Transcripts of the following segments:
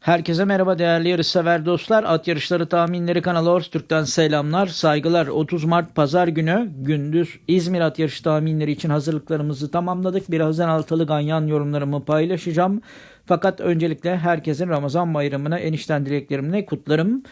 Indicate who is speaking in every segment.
Speaker 1: Herkese merhaba değerli yarışsever dostlar. At Yarışları Tahminleri kanalı Orstürk'ten selamlar, saygılar. 30 Mart Pazar günü gündüz İzmir At Yarışı tahminleri için hazırlıklarımızı tamamladık. Birazdan altılı ganyan yorumlarımı paylaşacağım. Fakat öncelikle herkesin Ramazan bayramına enişten dileklerimle kutlarım.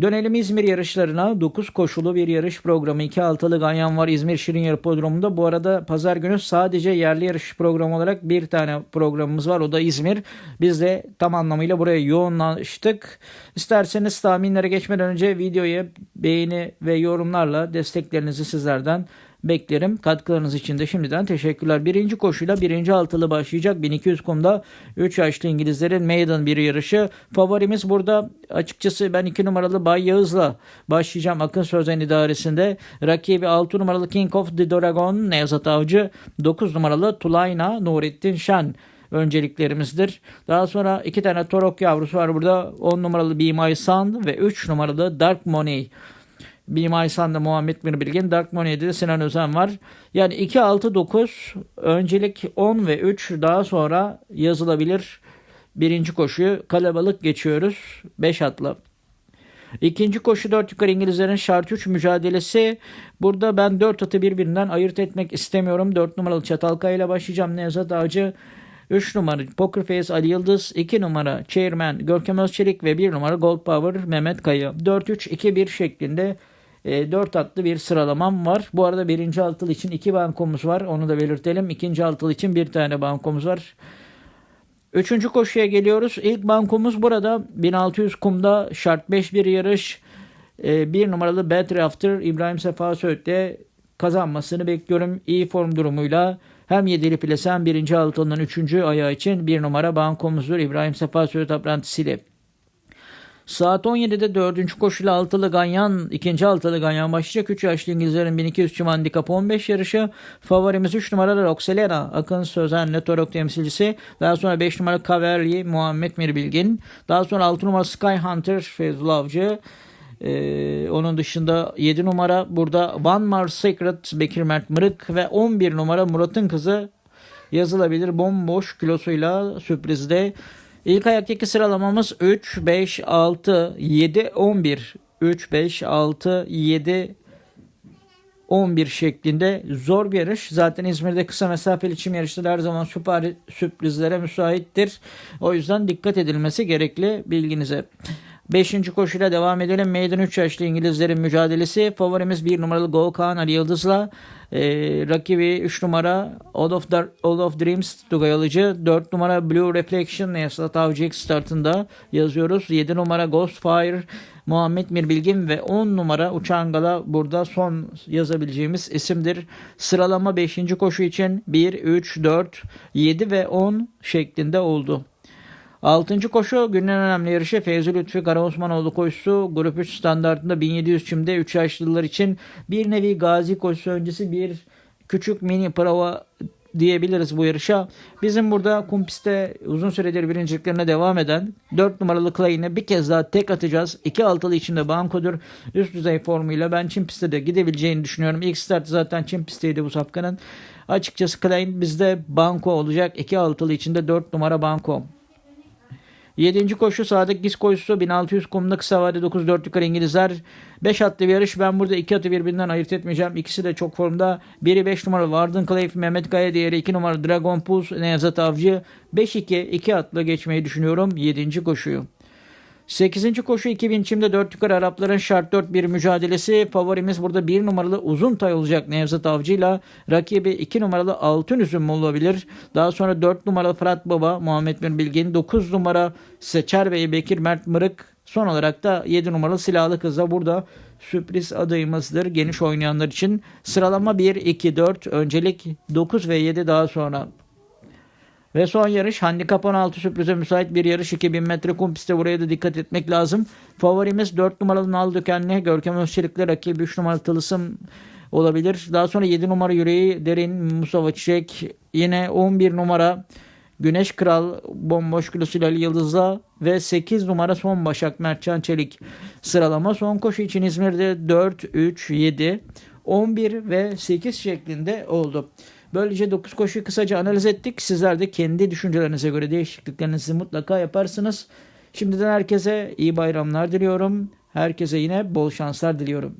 Speaker 1: Dönelim İzmir yarışlarına. 9 koşulu bir yarış programı. 2 altılı ganyan var İzmir Şirin Yarıpodromu'nda. Bu arada pazar günü sadece yerli yarış programı olarak bir tane programımız var. O da İzmir. Biz de tam anlamıyla buraya yoğunlaştık. İsterseniz tahminlere geçmeden önce videoya beğeni ve yorumlarla desteklerinizi sizlerden beklerim. Katkılarınız için de şimdiden teşekkürler. Birinci koşuyla birinci altılı başlayacak. 1200 kumda 3 yaşlı İngilizlerin maiden bir yarışı. Favorimiz burada açıkçası ben 2 numaralı Bay Yağız'la başlayacağım Akın Sözen idaresinde. Rakibi 6 numaralı King of the Dragon Nevzat Avcı. 9 numaralı Tulayna Nurettin Şen önceliklerimizdir. Daha sonra iki tane Torok yavrusu var burada. 10 numaralı Be My Son ve 3 numaralı Dark Money. Mimar İhsan'da Muhammed Mir Bilgin, Dark Money'de de Sinan Özen var. Yani 2, 6, 9 öncelik 10 ve 3 daha sonra yazılabilir. Birinci koşuyu kalabalık geçiyoruz. 5 atlı. İkinci koşu 4 yukarı İngilizlerin şart 3 mücadelesi. Burada ben 4 atı birbirinden ayırt etmek istemiyorum. 4 numaralı Çatalkaya ile başlayacağım. Nevzat Ağacı 3 numara Poker Face Ali Yıldız, 2 numara Chairman Görkem Özçelik ve 1 numara Gold Power Mehmet Kaya. 4-3-2-1 şeklinde e, 4 atlı bir sıralamam var. Bu arada birinci altılı için 2 bankomuz var. Onu da belirtelim. İkinci altılı için bir tane bankomuz var. Üçüncü koşuya geliyoruz. İlk bankomuz burada 1600 kumda şart 5 bir yarış. E, bir numaralı Better After İbrahim Sefa Söğüt'te kazanmasını bekliyorum. İyi form durumuyla hem yedili plase hem birinci altından üçüncü ayağı için bir numara bankomuzdur İbrahim Sefa Söğüt aprantisiyle. Saat 17'de 4. koşuyla altılı ganyan, ikinci altılı ganyan başlayacak. 3 yaşlı İngilizlerin 1200 çim handikap 15 yarışı. Favorimiz 3 numaralı Roxelena, Akın Sözen Netorok temsilcisi. Daha sonra 5 numaralı Caverly, Muhammed Mirbilgin. Daha sonra 6 numaralı Sky Hunter, Fezul Avcı. Ee, onun dışında 7 numara burada One More Secret Bekir Mert Mırık ve 11 numara Murat'ın kızı yazılabilir bomboş kilosuyla sürprizde. İlk ayaktaki sıralamamız 3, 5, 6, 7, 11. 3, 5, 6, 7, 11 şeklinde zor bir yarış. Zaten İzmir'de kısa mesafeli çim yarışları her zaman süper sürprizlere müsaittir. O yüzden dikkat edilmesi gerekli bilginize. Beşinci koşuyla devam edelim. Meydan 3 yaşlı İngilizlerin mücadelesi. Favorimiz 1 numaralı Gol Kaan Ali Yıldız'la. E, rakibi 3 numara All of, Dar All of Dreams Tugay Alıcı. 4 numara Blue Reflection Esat Avcı startında yazıyoruz. 7 numara Ghostfire Muhammed Mirbilgin ve 10 numara Uçangala burada son yazabileceğimiz isimdir. Sıralama 5. koşu için 1, 3, 4, 7 ve 10 şeklinde oldu. Altıncı koşu günün önemli yarışı Feyzi Lütfi Karaosmanoğlu koşusu grup 3 standartında 1700 çimde 3 yaşlılar için bir nevi gazi koşusu öncesi bir küçük mini prova diyebiliriz bu yarışa. Bizim burada kumpiste uzun süredir birinciliklerine devam eden 4 numaralı Clay'ine bir kez daha tek atacağız. 2 altılı içinde bankodur. Üst düzey formuyla ben Çin pistte de gidebileceğini düşünüyorum. İlk start zaten Çin pistteydi bu safkanın. Açıkçası Klein bizde banko olacak. 2 altılı içinde 4 numara banko. 7. koşu Sadık Giz koşusu 1600 kumda kısa vade 9-4 yukarı İngilizler. 5 atlı bir yarış. Ben burada 2 atı birbirinden ayırt etmeyeceğim. İkisi de çok formda. Biri 5 numara Warden Cliff, Mehmet Kaya diğeri 2 numara Dragon Pulse, Nevzat Avcı. 5-2 2 atlı geçmeyi düşünüyorum 7. koşuyu. 8. koşu 2000 çimde 4 yukarı Arapların şart 4 bir mücadelesi. Favorimiz burada 1 numaralı uzun tay olacak Nevzat Avcı ile rakibi 2 numaralı altın üzüm olabilir. Daha sonra 4 numaralı Fırat Baba Muhammed Bin Bilgin 9 numara Seçer Bey Bekir Mert Mırık son olarak da 7 numaralı silahlı kız da burada sürpriz adayımızdır geniş oynayanlar için. Sıralama 1, 2, 4 öncelik 9 ve 7 daha sonra. Ve son yarış handikap 16 sürprize müsait bir yarış 2000 metre kum pistte buraya da dikkat etmek lazım. Favorimiz 4 numaralı Nal Dökenli Görkem Özçelik'le rakibi 3 numaralı Tılısım olabilir. Daha sonra 7 numara yüreği derin Mustafa Çiçek. Yine 11 numara Güneş Kral bomboş kilosuyla Ali Yıldız'la ve 8 numara son Başak Mertcan Çelik sıralama. Son koşu için İzmir'de 4, 3, 7, 11 ve 8 şeklinde oldu. Böylece 9 koşuyu kısaca analiz ettik. Sizler de kendi düşüncelerinize göre değişikliklerinizi mutlaka yaparsınız. Şimdiden herkese iyi bayramlar diliyorum. Herkese yine bol şanslar diliyorum.